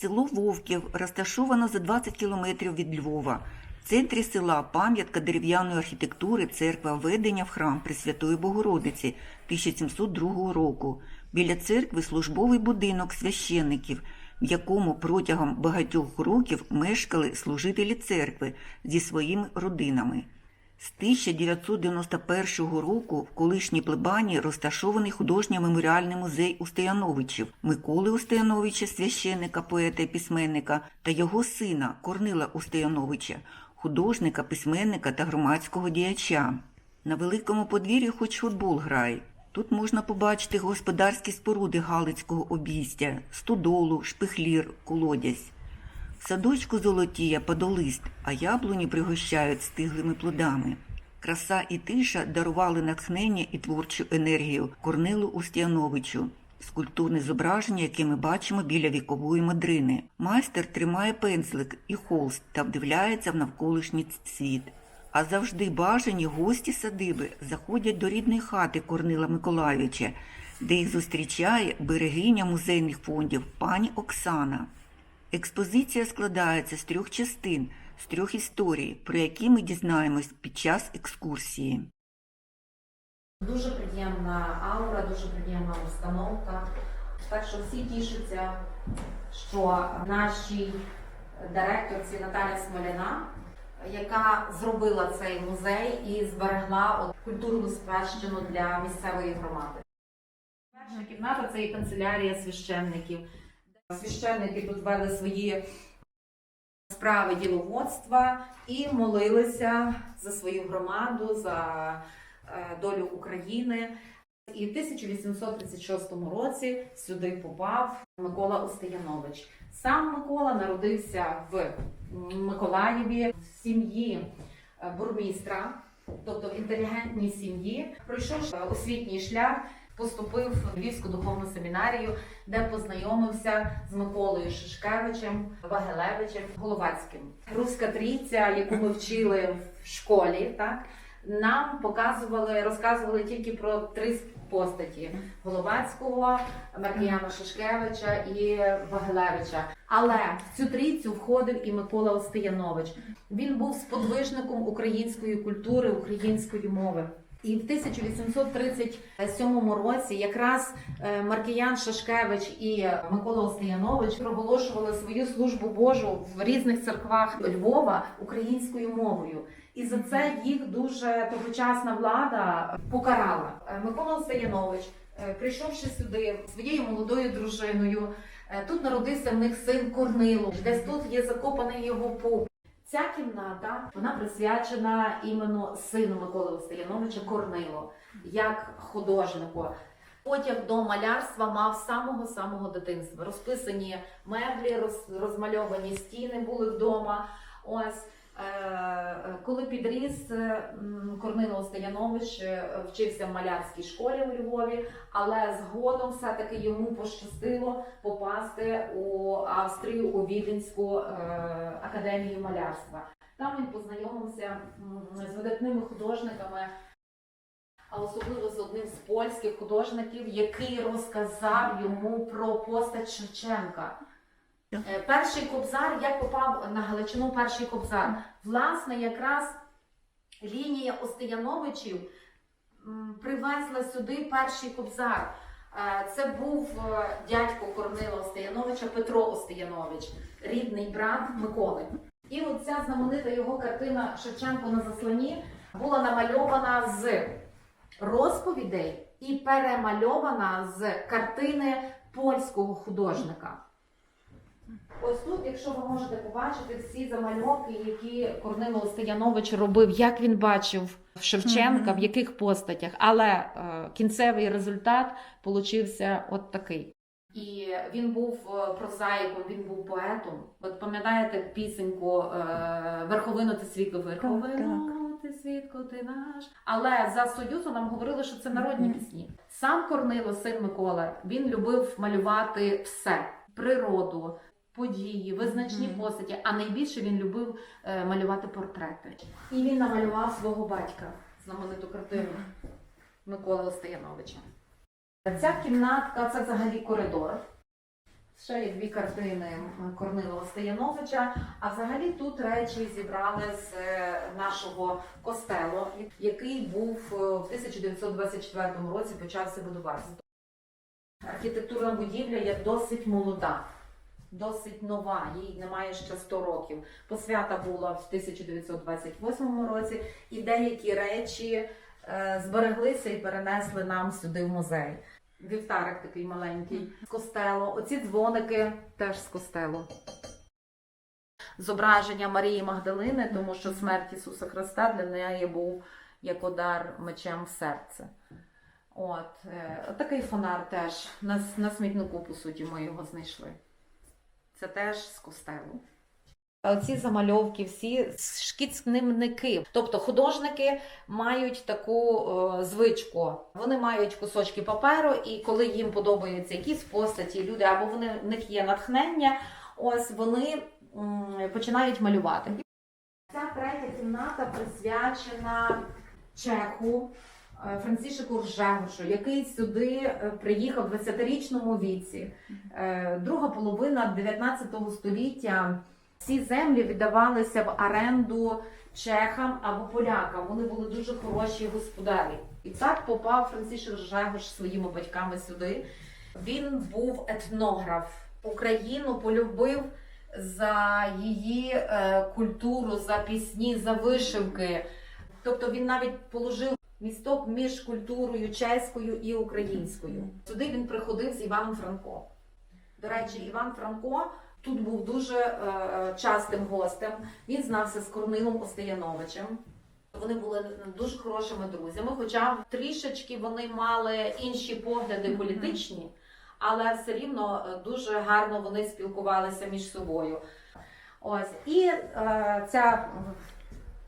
Село Вовків розташовано за 20 кілометрів від Львова. В центрі села пам'ятка дерев'яної архітектури церква введення в храм Пресвятої Богородиці 1702 року. Біля церкви службовий будинок священників, в якому протягом багатьох років мешкали служителі церкви зі своїми родинами. З 1991 року в колишній плебані розташований художньо-меморіальний музей Устояновичів Миколи Устояновича, священника, поета і письменника, та його сина Корнила Устояновича, художника, письменника та громадського діяча. На великому подвір'ї хоч футбол грає. Тут можна побачити господарські споруди Галицького обійстя, стодолу, шпихлір, колодязь. Садочку золотіє подолист, а яблуні пригощають стиглими плодами. Краса і тиша дарували натхнення і творчу енергію Корнилу Устяновичу, скульптурне зображення, яке ми бачимо біля вікової мадрини. Майстер тримає пензлик і холст та вдивляється в навколишній світ. А завжди бажані гості садиби заходять до рідної хати Корнила Миколайовича, де їх зустрічає берегиня музейних фондів пані Оксана. Експозиція складається з трьох частин, з трьох історій, про які ми дізнаємось під час екскурсії. Дуже приємна аура, дуже приємна установка. Так що всі тішаться, що нашій директорці Наталя Смоляна, яка зробила цей музей і зберегла от культурну спадщину для місцевої громади. Перша кімната це і канцелярія священників. Священники тут вели свої справи діловодства і молилися за свою громаду, за е, долю України. І в 1836 році сюди попав Микола Остаянович. Сам Микола народився в Миколаєві в сім'ї е, бурмістра, тобто в інтелігентній сім'ї. Пройшов освітній шлях, поступив в Львівську духовну семінарію, де познайомився з Миколою Шишкевичем, Вагелевичем, Головацьким. Руська трійця, яку ми вчили в школі, так нам показували, розказували тільки про три постаті: Головацького, Маркіяна Шишкевича і Вагелевича. Але в цю трійцю входив і Микола Остиянович. Він був сподвижником української культури, української мови. І в 1837 році якраз е, Маркіян Шашкевич і Микола Остаянович проголошували свою службу Божу в різних церквах Львова українською мовою. І за це їх дуже тогочасна влада покарала. Е, Микола Остаянович, е, прийшовши сюди своєю молодою дружиною, е, тут народився в них син Корнило. Десь тут є закопаний його пуп. Ця кімната вона присвячена іменно сину Миколи Остаяновича Корнило, як художнику. Потяг до малярства мав з самого самого дитинства. Розписані меблі, роз, розмальовані стіни були вдома. Ось Коли підріс, е, Корнило Остаянович е, вчився в малярській школі у Львові, але згодом все-таки йому пощастило попасти у Австрію у Віденську е, академію малярства. Там він познайомився з видатними художниками, а особливо з одним з польських художників, який розказав йому про постать Шевченка. Е, Перший кобзар, як попав на Галичину перший кобзар. Власне, якраз лінія Остаяновичів привезла сюди перший кобзар. Е, Це був е, дядько Корнила Остаяновича Петро Остаянович, рідний брат Миколи. І оця знаменита його картина Шевченко на заслоні була намальована з розповідей і перемальована з картини польського художника. Ось тут, якщо ви можете побачити всі замальовки, які Корнило Остаянович робив, як він бачив Шевченка, в яких постатях, але е, кінцевий результат получився от такий. І він був е, прозаїком, він був поетом. От пам'ятаєте пісеньку е, Верховину ти світло, Верховину ти світло, ти наш. Але за Союзу нам говорили, що це народні пісні. Сам Корнило, син Микола, він любив малювати все: природу, події, визначні Мгм. постаті. А найбільше він любив е, малювати портрети. І він намалював свого батька, знамениту картину Миколи Остаяновича. Ця кімнатка це взагалі коридор. Ще є дві картини Корнилова Стояновича. А взагалі тут речі зібрали з е, нашого костелу, який був е, в 1924 році почався будуватися. Архітектурна будівля є досить молода, досить нова, їй немає ще 100 років. Посвята була в 1928 році, і деякі речі е, збереглися і перенесли нам сюди в музей. Вівтарик такий маленький з костелу. Оці дзвоники теж з костелу. Зображення Марії Магдалини, тому що смерть Ісуса Христа для неї був як удар мечем в серце. От, е, такий фонар теж на, на смітнику, по суті, ми його знайшли. Це теж з костелу. Оці замальовки всі шкіцники. Тобто художники мають таку е, звичку. Вони мають кусочки паперу, і коли їм подобаються якісь постаті, люди, або вони в них є натхнення, ось вони м, починають малювати. Ця третя кімната присвячена чеху Францішику Ржегошу, який сюди е, приїхав в 20-річному віці. Е, Друга половина 19 століття. Ці землі віддавалися в оренду чехам або полякам. Вони були дуже хороші господарі. І так попав Францішек Жегош своїми батьками сюди. Він був етнограф. Україну полюбив за її е, культуру, за пісні, за вишивки. Тобто він навіть положив місток між культурою чеською і українською. Сюди він приходив з Іваном Франко. До речі, Іван Франко тут був дуже е, частим гостем. Він знався з Корнилом Остаяновичем. Вони були дуже хорошими друзями, хоча трішечки вони мали інші погляди політичні, але все рівно е, дуже гарно вони спілкувалися між собою. Ось і е, ця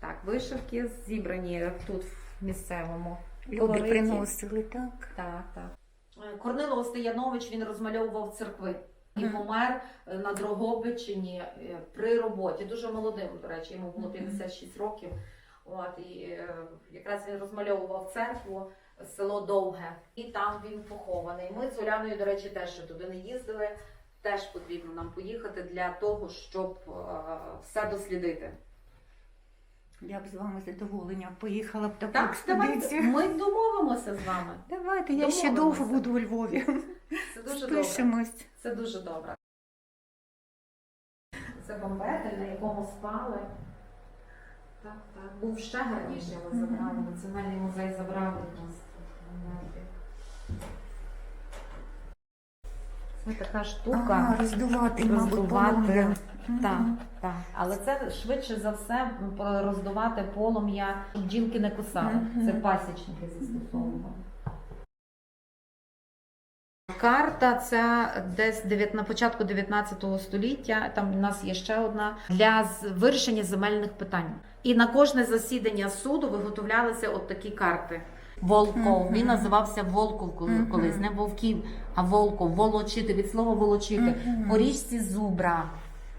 так, вишивки зібрані тут в місцевому Люди приносили, так? Так, так. Е, Корнило Остаянович він розмальовував церкви. І Мгм. помер е, на Дрогобичині е, при роботі. Дуже молодим, до речі, йому було Мгм. 56 років. От, і якраз він розмальовував церкву, село Довге, і там він похований. Ми з Оляною, до речі, теж туди не їздили. Теж потрібно нам поїхати для того, щоб все дослідити. Я б з вами з задоволенням поїхала б таку Так, давайте ми домовимося з вами. Давайте, я ще довго буду у Львові. Це дуже добре. Це дуже добре. Це бомбетель, на якому спали. Так, так. Був ще гарніший, але забрали. Національний музей забрав нас. Це така штука. А, роздувати, мабуть, роздувати. полум'я. Так, так. Але це швидше за все роздувати полум'я, щоб бджілки не кусали. Це пасічники застосовували. Карта це десь дев'ят- на початку 19 століття. Там у нас є ще одна для вирішення земельних питань. І на кожне засідання суду виготовлялися от такі карти. Волков. Мгм. Він називався Волков колись, не Вовків, а Волков, волочити від слова волочити. Мгм. По річці Зубра.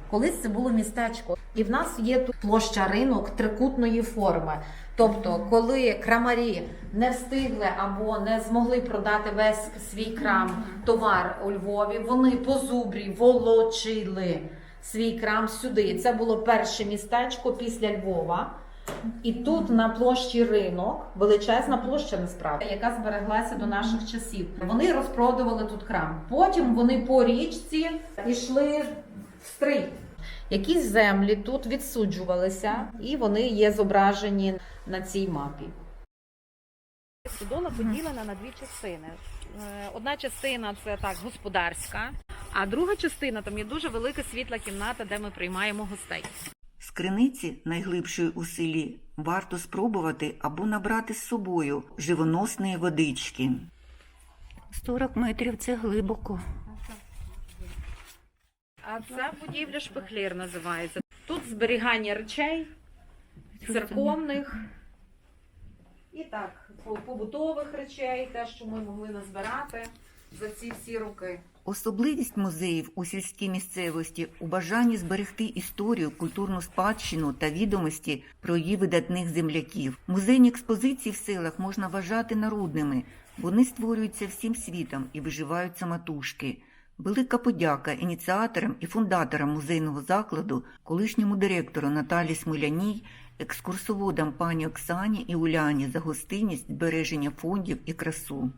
Колись це було містечко. І в нас є тут площа ринок трикутної форми. Тобто, коли крамарі не встигли або не змогли продати весь свій крам товар у Львові, вони по зубрі волочили свій крам сюди. Це було перше містечко після Львова. І тут на площі ринок, величезна площа насправді, яка збереглася до наших часів. Вони розпродували тут крам. Потім вони по річці йшли в стрий. Якісь землі тут відсуджувалися, і вони є зображені на цій мапі. Стодола поділена на дві частини. Е, Одна частина це так господарська, а друга частина там є дуже велика світла кімната, де ми приймаємо гостей. З криниці, найглибшої у селі, варто спробувати або набрати з собою живоносної водички. 40 метрів це глибоко. А це будівля шпихлір називається. Тут зберігання речей, церковних і так, побутових речей, те, що ми могли назбирати за ці всі роки. Особливість музеїв у сільській місцевості у бажанні зберегти історію, культурну спадщину та відомості про її видатних земляків. Музейні експозиції в селах можна вважати народними. Вони створюються всім світом і виживають самотужки. Велика подяка ініціаторам і фундаторам музейного закладу, колишньому директору Наталі Смоляній, екскурсоводам пані Оксані і Уляні за гостинність, збереження фондів і красу.